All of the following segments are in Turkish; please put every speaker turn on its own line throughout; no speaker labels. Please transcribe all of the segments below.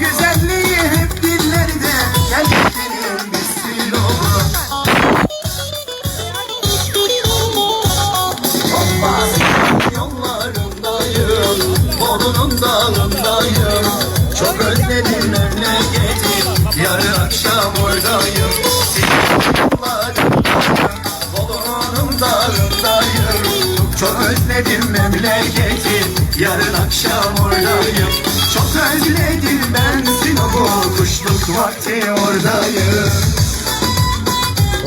Güzelliği hep dillerde. Gel gidelim biz Sinop'a Olmaz yollarındayım Bolu'nun dağındayım. Çok özledim memleketi. Yarın akşam oradayım. Senin yollarındayım Bolu'nun Çok özledim memleketi. Yarın akşam oradayım Çok özledim ben Sinop'u Kuşluk vakti oradayım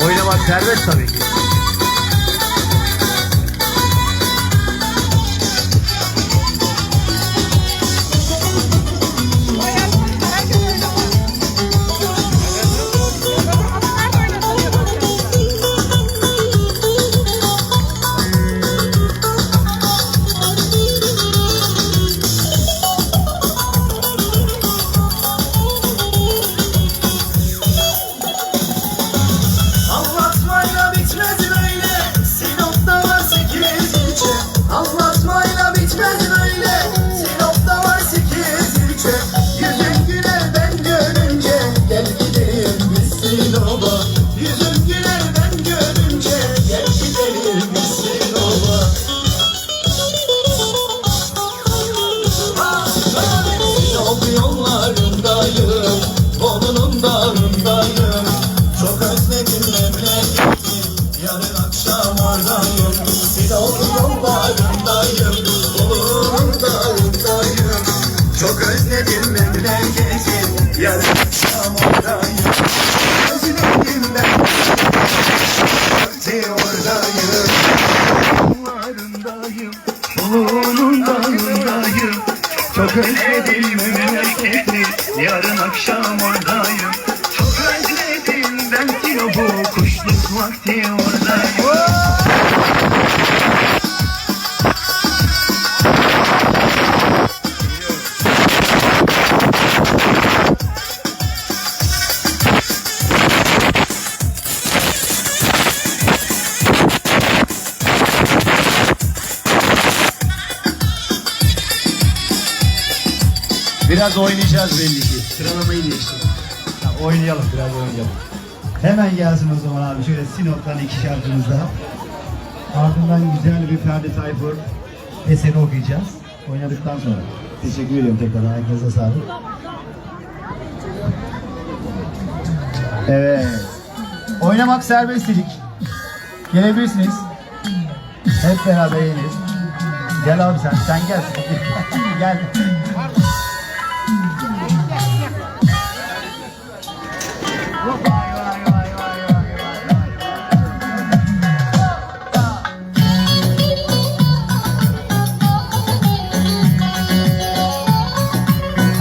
Oynamak serbest tabii ki.
Yarın akşam oradayım. Sinop yollarındayım Bolu'nun dağındayım Çok özledim memleketi Yarın akşam oradayım. Özledim ben Vakti oradayım. Yollarındayım. Bolu'nun dağındayım çok özledim memleketi Yarın akşam oradayım vakti oradayım
Biraz oynayacağız belli ki. Sıralamayı değiştirelim. Ya oynayalım, biraz oynayalım. Hemen gelsin o zaman abi. Şöyle Sinop'tan iki şarkımız daha. Ardından güzel bir Ferdi Tayfur eseri okuyacağız. Oynadıktan sonra. Teşekkür ediyorum tekrar. Herkese sağlık. Evet. Oynamak serbest dedik. Gelebilirsiniz. Hep beraber eğleniriz. Gel abi sen, sen gel. gel.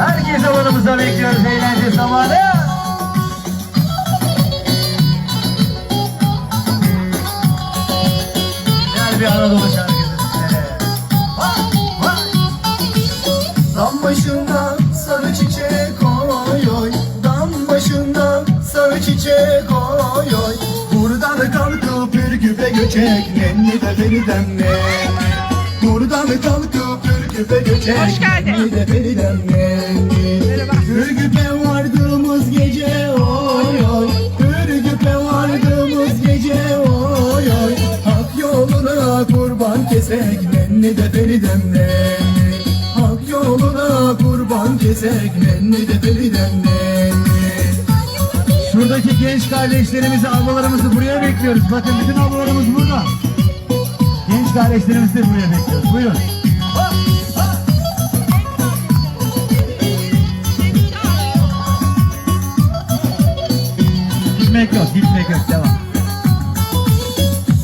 Herkes alanımıza bekliyoruz eğlence zamanı. Gel bir Anadolu şarkısı. Vay.
Dam başında sarı çiçek oy oy Dam başında sarı çiçek oy oy Buradan kalkıp Ürgüp'e göçek Nenni de Feriden ne Buradan kalkıp Ürgüp'e göçek
Hoş geldin.
Nenni de Feriden ne Ürgüp'e vardığımız gece oy oy Ürgüp'e vardığımız gece oy oy Hak yoluna kurban kesek Nenni de Feriden ne Hak yoluna kurban kesek Nenni de Feriden ne
Şuradaki genç kardeşlerimizi, ablalarımızı buraya bekliyoruz. Bakın bütün ablalarımız burada. Genç kardeşlerimizi de buraya bekliyoruz. Buyurun. Gitmek yok, gitmek yok. Devam.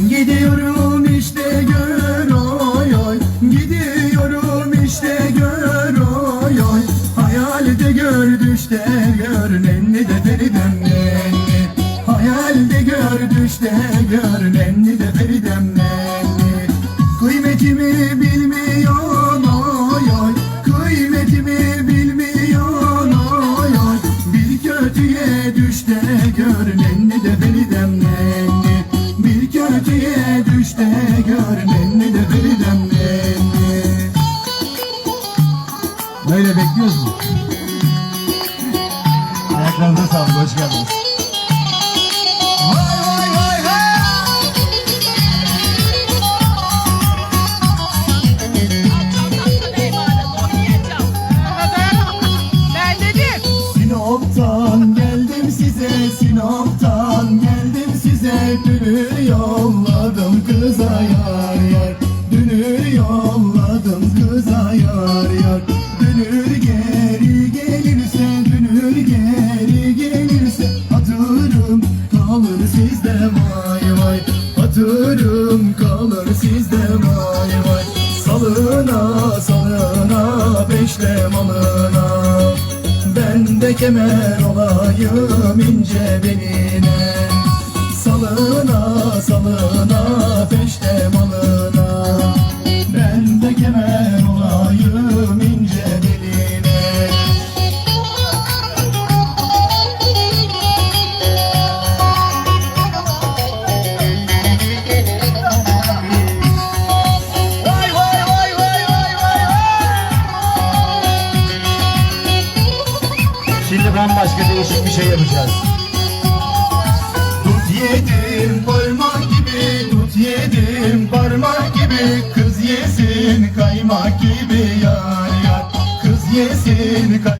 Gidiyorum işte gör oy oy Gidiyorum işte gör oy oy Hayalde gör düşte gör nenni de feridem nenni Hayalde gör düşte gör nenni de feridem düşte gör nenni de feridem nenni
Böyle bekliyoruz mu? Ayaklarınıza sağlık, hoş geldiniz.
Dünü yolladım kıza yar yar. Dünür geri gelirse Dünür geri gelirse. Hatırım kalır sizde vay vay. Hatırım kalır sizde vay vay. Salına salına beşle malına. Ben de kemer olayım ince beline. Salına salına peşte malına de kemer olayım ince beline Vay vay vay vay vay vay
Şimdi bambaşka değişik bir şey yapacağız.
Dut yedim parmak gibi Dut yedim parmak gibi yesin kaymak gibi yar yar. Kız yesin kay